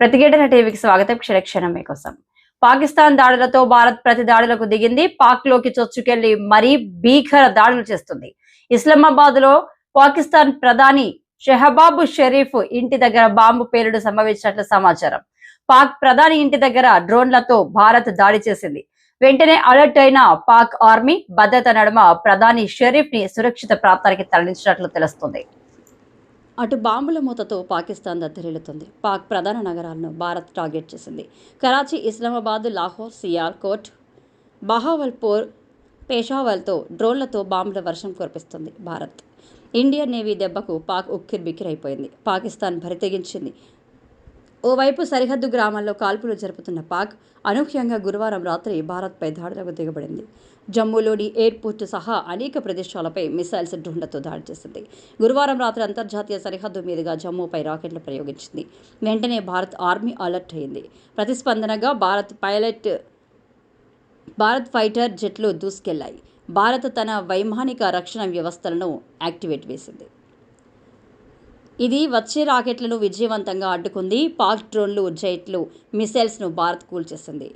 ప్రతిఘటన టీవీకి స్వాగతం. క్షణక్షణం మీకోసం. పాకిస్తాన్ దాడులతో భారత్ ప్రతి దాడులకు దిగింది. పాక్లోకి చొచ్చుకెళ్ళి మరీ భీకర దాడులు చేస్తుంది. ఇస్లామాబాద్లో పాకిస్తాన్ ప్రధాని షెహబాబు షరీఫ్ ఇంటి దగ్గర బాంబు పేలుడు సంభవించినట్లు సమాచారం. పాక్ ప్రధాని ఇంటి దగ్గర డ్రోన్లతో భారత్ దాడి చేసింది. వెంటనే అలర్ట్ అయిన పాక్ ఆర్మీ భద్రత నడుమ ప్రధాని షరీఫ్ని సురక్షిత ప్రాంతానికి తరలించినట్లు తెలుస్తుంది. అటు బాంబుల మూతతో పాకిస్తాన్ దద్దరిల్లుతుంది. పాక్ ప్రధాన నగరాలను భారత్ టార్గెట్ చేసింది. కరాచీ ఇస్లామాబాద్ లాహోర్ సియాల్కోట్ బహావల్పూర్ పేషావల్తో డ్రోన్లతో బాంబుల వర్షం కురిపిస్తుంది భారత్. ఇండియన్ నేవీ దెబ్బకు పాక్ ఉక్కిరిబిక్కిరైపోయింది పాకిస్తాన్ భరితెగించింది ఓవైపు సరిహద్దు గ్రామాల్లో కాల్పులు జరుపుతున్న పాక్ అనూహ్యంగా గురువారం రాత్రి భారత్పై దాడులకు దిగబడింది. జమ్మూలోని ఎయిర్పోర్టు సహా అనేక ప్రదేశాలపై మిసైల్స్ డ్రోన్లతో దాడి చేసింది. గురువారం రాత్రి అంతర్జాతీయ సరిహద్దు మీదుగా జమ్మూపై రాకెట్లు ప్రయోగించింది. వెంటనే భారత్ ఆర్మీ అలర్ట్ అయింది. ప్రతిస్పందనగా భారత్ పైలట్ భారత్ ఫైటర్ జెట్లు దూసుకెళ్ళాయి. భారత్ తన వైమానిక రక్షణ వ్యవస్థలను యాక్టివేట్ వేసింది. ఇది వచ్చే రాకెట్లను విజయవంతంగా అడ్డుకుంది. పాక్ డ్రోన్లు జైట్లు మిసైల్స్ను భారత్ కూల్చేసింది.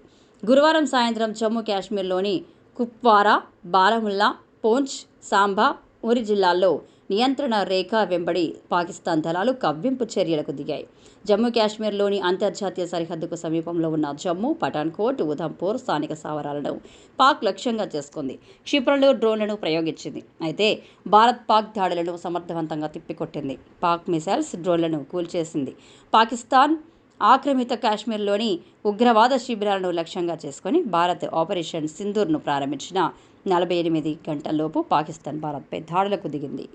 గురువారం సాయంత్రం జమ్మూ కాశ్మీర్లోని కుప్వారా బారాముల్లా పూంచ్ సాంబా ఉరి జిల్లాల్లో నియంత్రణ రేఖ వెంబడి పాకిస్తాన్ దళాలు కవ్వింపు చర్యలకు దిగాయి. జమ్మూ కాశ్మీర్లోని అంతర్జాతీయ సరిహద్దుకు సమీపంలో ఉన్న జమ్మూ పఠాన్కోట్ ఉధంపూర్ స్థానిక స్థావరాలను పాక్ లక్ష్యంగా చేసుకుంది. క్షిపణులు డ్రోన్లను ప్రయోగించింది. అయితే భారత్ పాక్ దాడులను సమర్థవంతంగా తిప్పికొట్టింది. పాక్ మిసైల్స్ డ్రోన్లను కూల్చేసింది. పాకిస్తాన్ ఆక్రమిత కాశ్మీర్లోని ఉగ్రవాద శిబిరాలను లక్ష్యంగా చేసుకుని భారత్ ఆపరేషన్ సింధూర్ను ప్రారంభించిన నలభై ఎనిమిది గంటల్లోపు పాకిస్తాన్ భారత్పై దాడులకు దిగింది.